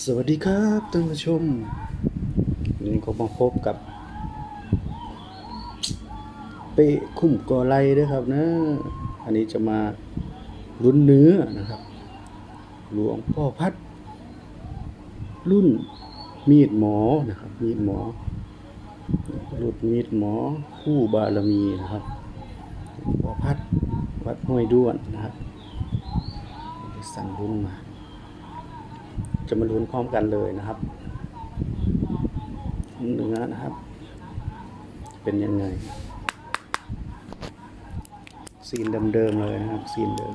สวัสดีครับท่านผู้ชมวันนี้ก็มาพบกับ เป้คุ้มกอไลด้วยครับนะ อันนี้จะมาลุ้นเนื้อนะครับ หลวงพ่อพัด รุ่นมีดหมอนะครับ มีดหมอ รุ่นมีดหมอคู่บารมีนะครับหลวงพ่อพัดวัดห้วยด้วนนะครับสั่งรุ่นมา จะมาลุ้นพร้อมกันเลยนะครับเนื้อนะครับ เป็นยังไงซีนเดิมๆเลยนะครับซีนเดิม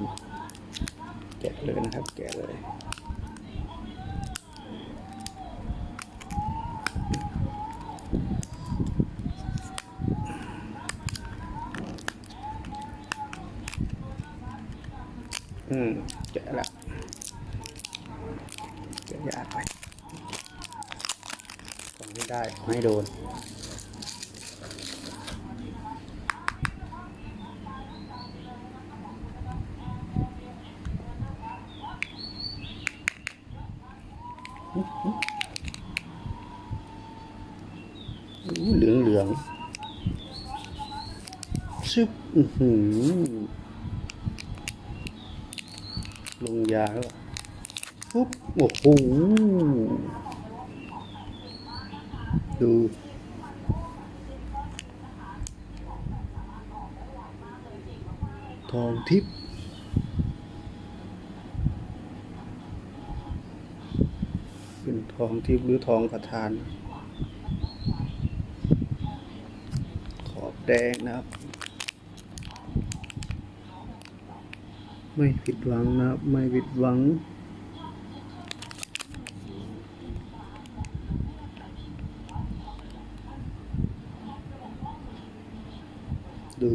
แกะเลยนะครับ แกะเลยอืมแกะละ แกะยากไปก่อนไม่ได้ขอให้โดนเหลืองเหลืองๆชึบหือลงยาแล้ว โอ้โหดูทองทิพย์เป็นทองทิพย์หรือทองประทาน ขอบแดงนะครับ ไม่ผิดหวังนะครับ ไม่ผิดหวัง ดู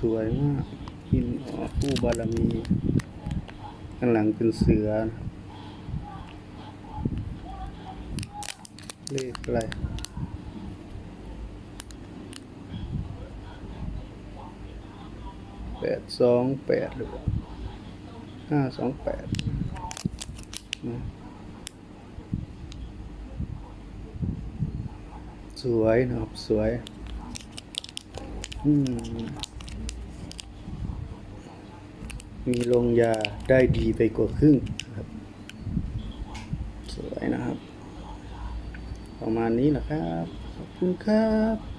สวยมากหินอ่อผู้บารมีข้างหลังเป็นเสือ เลขอะไรแปดสองแปดหรือห้าสองแปดนะสวยนะครับสวย มีลงยาได้ดีไปกว่าครึ่งครับ สวยนะครับ ประมาณนี้แหละครับ ขอบคุณครับ